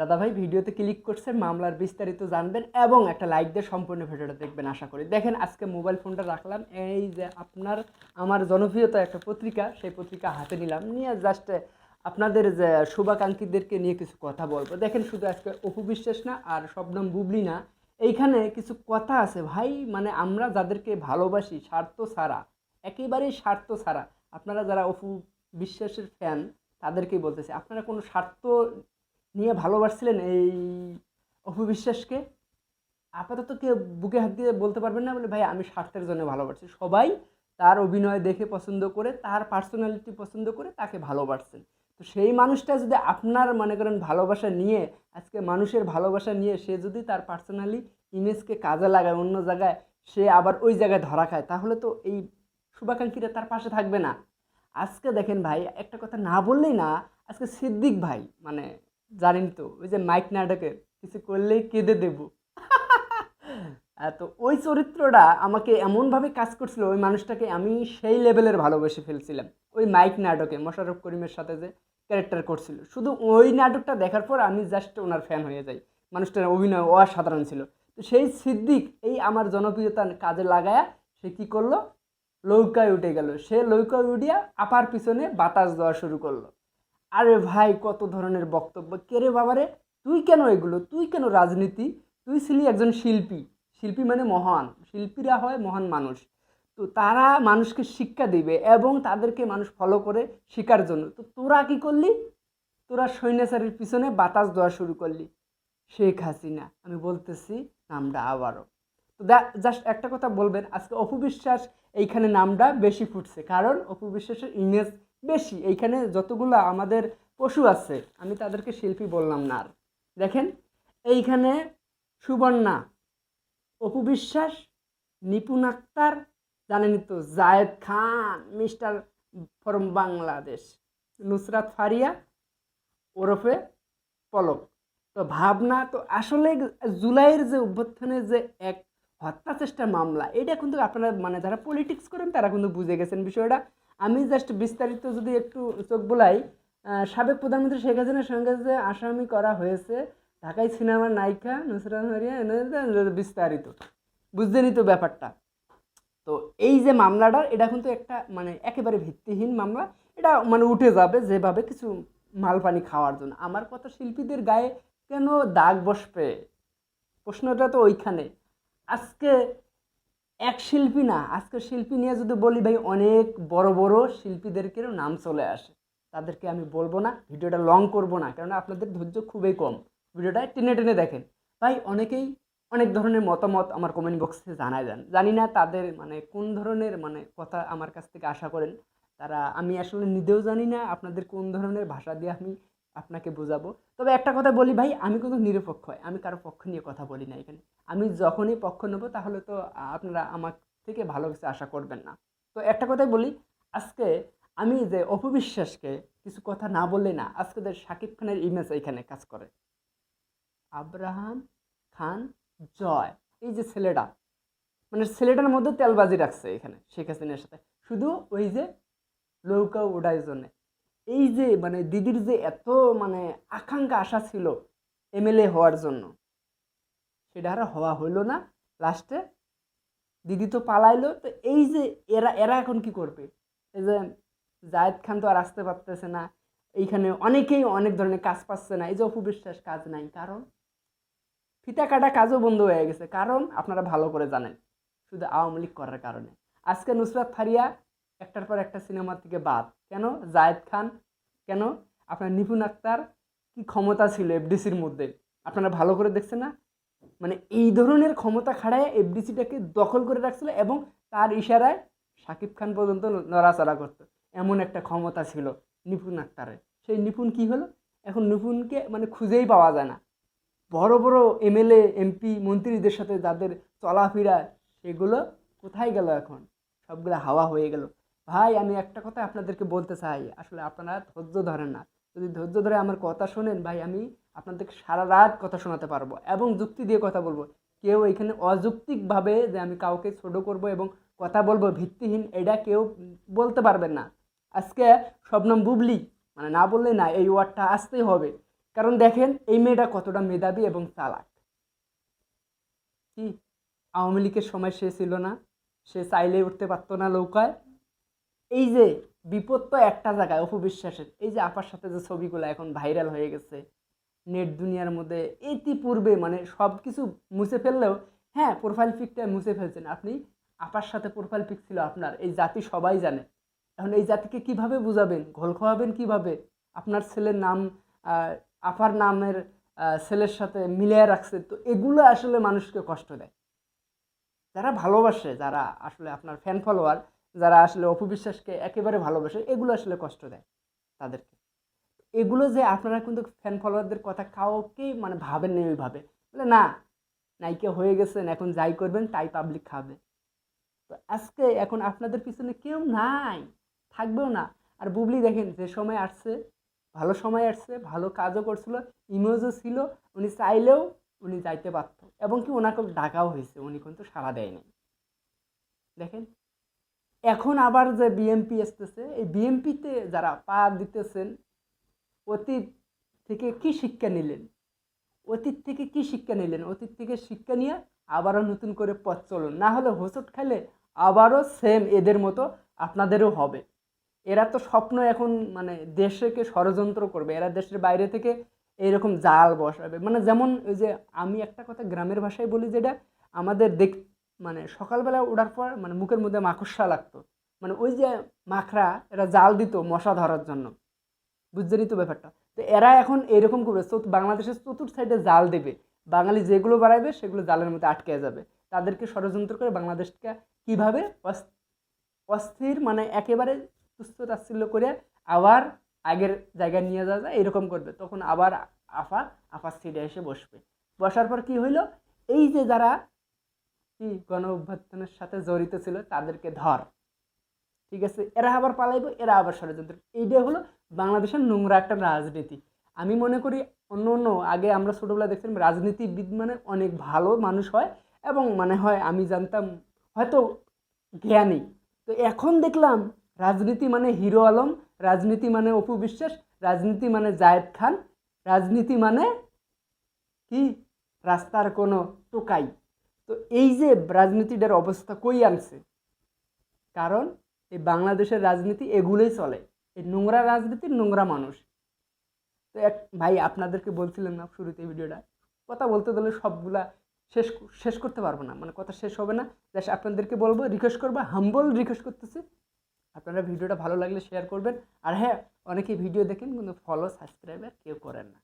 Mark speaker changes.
Speaker 1: দাদাভাই ভিডিওতে ক্লিক করছেন মামলার বিস্তারিত জানবেন এবং একটা লাইক দিয়ে সম্পূর্ণ ভিডিওটা দেখবেন, আশা করি। দেখেন, আজকে মোবাইল ফোনটা রাখলাম, এই যে আপনার, আমার জনপ্রিয়তা একটা পত্রিকা, সেই পত্রিকা হাতে নিলাম, নিয়ে জাস্ট আপনাদের যে শুভাকাঙ্ক্ষীদেরকে নিয়ে কিছু কথা বলব। দেখেন, শুধু আজকে অপু বিশ্বাস না, আর শবনম বুবলি না, এইখানে কিছু কথা আছে, ভাই মানে আমরা যাদেরকে ভালোবাসি, স্বার্থ ছাড়া, একেবারেই স্বার্থ ছাড়া, আপনারা যারা অপু বিশ্বাসের ফ্যান তাদেরকেই বলতেছি, আপনারা কোনো স্বার্থ নিয়ে ভালোবাসছিলেন এই অপু বিশ্বাসকে? আপাতত কেউ বুকে হাত দিয়ে বলতে পারবেন না বলে, ভাই, আমি স্বার্থের জন্য ভালোবাসি। সবাই তার অভিনয় দেখে পছন্দ করে, তার পার্সোনালিটি পছন্দ করে তাকে ভালোবাসছেন। তো সেই মানুষটা যদি আপনার, মনে করেন, ভালোবাসা নিয়ে, আজকে মানুষের ভালোবাসা নিয়ে সে যদি তার পার্সোনালি ইমেজকে কাজে লাগায়, অন্য জায়গায় সে আবার ওই জায়গায় ধরা খায়, তাহলে তো এই শুভাকাঙ্ক্ষীরা তার পাশে থাকবে না। আজকে দেখেন ভাই, একটা কথা না বললেই না, আজকে সিদ্দিক ভাই মানে জানেন তো, ওই যে মাইক নাটকের কিছু করলেই কেঁদে দেবো। তো ওই চরিত্রটা আমাকে এমনভাবে কাজ করছিল, ওই মানুষটাকে আমি সেই লেভেলের ভালোবেসে ফেলছিলাম। ওই মাইক নাটকে মোশাররফ করিমের সাথে যে ক্যারেক্টার করছিল। শুধু ওই নাটকটা দেখার পর আমি জাস্ট ওনার ফ্যান হয়ে যাই। মানুষটার অভিনয় অসাধারণ ছিল। তো সেই সিদ্দিক, এই আমার জনপ্রিয়তা কাজে লাগায়া সে কী করল? লৌকায় উঠে গেল। সে লৌকায় উঠিয়া আপার পিছনে বাতাস দেওয়া শুরু করল। আরে ভাই, কত ধরনের বক্তব্য। কে রে বাবারে তুই কেন এগুলো? তুই কেন রাজনীতি? তুই ছিলি একজন শিল্পী। শিল্পী মানে মহান। শিল্পীরা হয় মহান মানুষ। তো তারা মানুষকে শিক্ষা দিবে এবং তাদেরকে মানুষ ফলো করে শেখার জন্য। তো তোরা কি করলি? তোরা সৈন্যাচারীর পিছনে বাতাস দেওয়া শুরু করলি। শেখ হাসিনা, আমি বলতেছি নামটা আবারও। তো জাস্ট একটা কথা বলবেন, আজকে অপবিশ্বাস এইখানে নামটা বেশি ফুটছে। কারণ অপবিশ্বাসের ইমেজ বেশি। এইখানে যতগুলো আমাদের পশু আছে, আমি তাদেরকে শিল্পী বললাম না আর। দেখেন, এইখানে সুবর্ণা, অপু বিশ্বাস, নিপুণ আক্তার জানেন তো, জায়েদ খান, মিস্টার ফরম বাংলাদেশ, নুসরাত ফারিয়া, ওরফে পলক। তো ভাবনা, তো আসলে জুলাইয়ের যে অভ্যুত্থানের যে এক হত্যা চেষ্টার মামলা, এটা কিন্তু আপনারা মানে যারা পলিটিক্স করেন, তারা কিন্তু বুঝে গেছেন বিষয়টা। আমি জাস্ট বিস্তারিত যদি একটু চোখ বোলাই সাবেক প্রধানমন্ত্রী শেখ হাসিনার সঙ্গে যে আসামি করা হয়েছে ঢাকায় সিনেমার নায়িকা নুসরাত ফারিয়া এনে বিস্তারিত বুঝতেনই তো ব্যাপারটা। তো এই যে মামলাটা, এটা কিন্তু একটা মানে একেবারে ভিত্তিহীন মামলা। এটা মানে উঠে যাবে যেভাবে কিছু মাল পানি খাওয়ার জন্য। আমার কথা, শিল্পীদের গায়ে কেন দাগ বসবে? প্রশ্নটা তো ওইখানে। আজকে এক শিল্পী না, আজকে শিল্পী নিয়ে যদি বলি ভাই, অনেক বড় বড় শিল্পীদেরকেও নাম চলে আসে। তাদেরকে আমি বলব না, ভিডিওটা লং করব না কারণ আপনাদের ধৈর্য খুবই কম। ভিডিওটা টেনে টেনে দেখেন। ভাই, অনেকেই অনেক ধরনের মতামত আমার কমেন্ট বক্সে জানায় যান জানি না তাদের মানে কোন ধরনের মানে কথা আমার কাছ থেকে আশা করেন। তারা, আমি আসলে নিজেও জানি না আপনাদের কোন ধরনের ভাষা দিয়ে আমি আপনাকে বোঝাবো। তবে একটা কথা বলি ভাই, আমি কিন্তু নিরপেক্ষ হয় আমি কারও পক্ষ নিয়ে কথা বলি না এখানে। আমি যখনই পক্ষ নেব, তাহলে তো আপনারা আমার থেকে ভালো কিছু আশা করবেন না। তো একটা কথাই বলি, আজকে আমি যে অপবিশ্বাসকে কিছু কথা না বললে না, আজকে যে শাকিব খানের ইমেজ এইখানে কাজ করে। আব্রাহাম খান জয়, এই যে ছেলেটা মানে ছেলেটার মধ্যে তেলবাজি রাখছে এখানে শেখ হাসিনার সাথে। শুধু ওই যে নৌকা ওড়ার জন্যে। এই যে মানে দিদির যে এত মানে আকাঙ্ক্ষা আশা ছিল এমএলএ হওয়ার জন্য, সেটা আর হওয়া হলো না। লাস্টে দিদি তো পালাইলো। তো এই যে, এরা এরা এখন কি করবে? এই যে, জায়েদ খান তো আর আসতে পারতেছে না। এইখানে অনেকেই অনেক ধরনের কাজ পাচ্ছে না। এই যে অপবিশ্বাস কাজ নাই। কারণ ফিতা কাটা কাজও বন্ধ হয়ে গেছে। কারণ আপনারা ভালো করে জানেন, শুধু আওয়ামী লীগ করার কারণে। আজকে নুসরাত ফারিয়া একটার পর একটা সিনেমা থেকে বাদ। কেন? জায়েদ খান? কেন? আপনার নিপুণ আক্তার? কি ক্ষমতা ছিল এফডিসির মধ্যে? আপনারা ভালো করে দেখছেন না? মানে এই ধরনের ক্ষমতা খাড়ায় এফডিসিটাকে দখল করে রাখছিল এবং তার ইশারায় শাকিব খান পর্যন্ত নড়াচড়া করতো। এমন একটা ক্ষমতা ছিল নিপুণ আক্তারের। সেই নিপুণ কি হলো? এখন নিপুণকে মানে খুঁজেই পাওয়া যায় না। বড় বড় এমএলএ, এমপি, মন্ত্রীদের সাথে যাদের চলাফেরা, সেগুলো কোথায় গেল এখন? সবগুলো হাওয়া হয়ে গেল। ভাই, আমি একটা কথা আপনাদেরকে বলতে চাই। আসলে আপনারা ধৈর্য ধরেন না। যদি ধৈর্য ধরে আমার কথা শোনেন, ভাই, আমি আপনাদেরকে সারা রাত কথা শোনাতে পারব এবং যুক্তি দিয়ে কথা বলব। কেউ এখানে অযৌক্তিকভাবে যে আমি কাউকে ছোট করব এবং কথা বলব ভিত্তিহীন, এটা কেউ বলতে পারবেন না। আজকে শবনম বুবলি মানে না বললে না, এই ওয়ার্ডটা আসতেই হবে। কারণ দেখেন, এই মেয়েটা কতটা মেধাবী এবং চালাক। কি? আওয়ামী লীগের সময় সে ছিল না। সে চাইলে উঠতে পারতো না নৌকায়। এই যে বিপদ তো একটা জায়গায় অপবিশ্বাসের। এই যে আপার সাথে যে ছবিগুলো এখন ভাইরাল হয়ে গেছে, নেট দুনিয়ার মধ্যে, ইতিপূর্বে মানে সব কিছু মুছে ফেললেও হ্যাঁ প্রোফাইল পিকটা মুছে ফেলছেন। আপনি, আপার সাথে প্রোফাইল পিক ছিল আপনার, এই জাতি সবাই জানে। এখন এই জাতিকে কীভাবে বুঝাবেন? ঘোল খাওয়াবেন কীভাবে? আপনার ছেলের নাম আপার নামের ছেলের সাথে মিলিয়ে রাখছে। তো এগুলো আসলে মানুষকে কষ্ট দেয়। যারা ভালোবাসে, যারা আসলে আপনার ফ্যান ফলোয়ার যারা আসলে অপবিশ্বাসকে একেবারে ভালোবাসে, এগুলো আসলে কষ্ট দেয় তাদেরকে। এগুলো যে আপনারা কিন্তু ফ্যান ফলোয়ারদের কথা কাউকেই মানে ভাবেন নেই ওইভাবে। বলে, না নাইকে হয়ে গেছেন, এখন যাই করবেন, তাই পাবলিক খাবে। তো আজকে এখন আপনাদের পিছনে কেউ নাই, থাকবেও না। আর বুবলি দেখেন, যে সময় আসছে, ভালো সময় আসছে, ভালো কাজও করছিল, ইমেজও ছিল, উনি চাইলেও উনি যাইতে পারত। এবং কি ওনাকে ডাকাও হয়েছে, উনি কিন্তু সাড়া দেয় নাই দেখেন এখন আবার যে বিএমপি আসতেছে, এই বিএমপিতে যারা পা দিতেছেন, অতীত থেকে কি শিক্ষা নিলেন? অতীত থেকে কি শিক্ষা নিলেন? অতীত থেকে শিক্ষা নিয়ে আবারও নতুন করে পথ চলুন। না হলে হোঁচট খেলে আবারও সেম এদের মতো আপনাদেরও হবে। এরা তো স্বপ্ন এখন মানে দেশকে ষড়যন্ত্র করবে। এরা দেশের বাইরে থেকে এইরকম জাল বসাবে। মানে যেমন ওই যে আমি একটা কথা গ্রামের ভাষায় বলি, যেটা আমাদের দেখ মানে সকালবেলা ওঠার পর মানে মুখের মধ্যে মাকড়সা লাগতো। মানে ওই যে মাখরা, এরা জাল দিত মশা ধরার জন্য। বুঝছেনই তো ব্যাপারটা? তো এরা এখন এরকম করবে বাংলাদেশের চতুর্থ সাইডে জাল দেবে। বাঙালি যেগুলো বাড়াইবে সেগুলো জালের মধ্যে আটকে যাবে। তাদেরকে ষড়যন্ত্র করে বাংলাদেশকে কীভাবে অস- অস্থির মানে একেবারে তুচ্ছ তাচ্ছিল্য করে আবার আগের জায়গায় নিয়ে যাওয়া যায়, এরকম করবে। তখন আবার আফা আফার সিটে এসে বসবে। বসার পর কি হইল? এই যে যারা কি গণ অভ্যর্থনের সাথে জড়িত ছিল তাদেরকে ধর। ঠিক আছে? এরা আবার পালাইবো, এরা আবার ষড়যন্ত্র। এইটাই হলো বাংলাদেশের নোংরা একটা রাজনীতি। আমি মনে করি অন্য অন্য, আগে আমরা ছোটোবেলা দেখছিলাম রাজনীতিবিদ মানে অনেক ভালো মানুষ হয় এবং মানে হয় আমি জানতাম হয়তো জ্ঞানী। তো এখন দেখলাম রাজনীতি মানে হিরো আলম, রাজনীতি মানে অপু বিশ্বাস, রাজনীতি মানে জায়েদ খান, রাজনীতি মানে কি? রাস্তার কোনো টোকাই। তো এই যে রাজনীতিটার অবস্থা কই আনছে? কারণ এই বাংলাদেশের রাজনীতি এগুলোই চলে। এই নোংরা রাজনীতির নোংরা মানুষ। তো এক, ভাই, আপনাদেরকে বলছিলেন না শুরুতে ভিডিওটা? কথা বলতে গেলে সবগুলা শেষ শেষ করতে পারব না। মানে কথা শেষ হবে না। জাস্ট আপনাদেরকে বলব রিকোয়েস্ট করব হাম্বল রিকোয়েস্ট করতেছি। আপনারা ভিডিওটা ভালো লাগলে শেয়ার করবেন। আর হ্যাঁ অনেকেই ভিডিও দেখেন কিন্তু ফলো সাবস্ক্রাইব আর কেউ করেন না।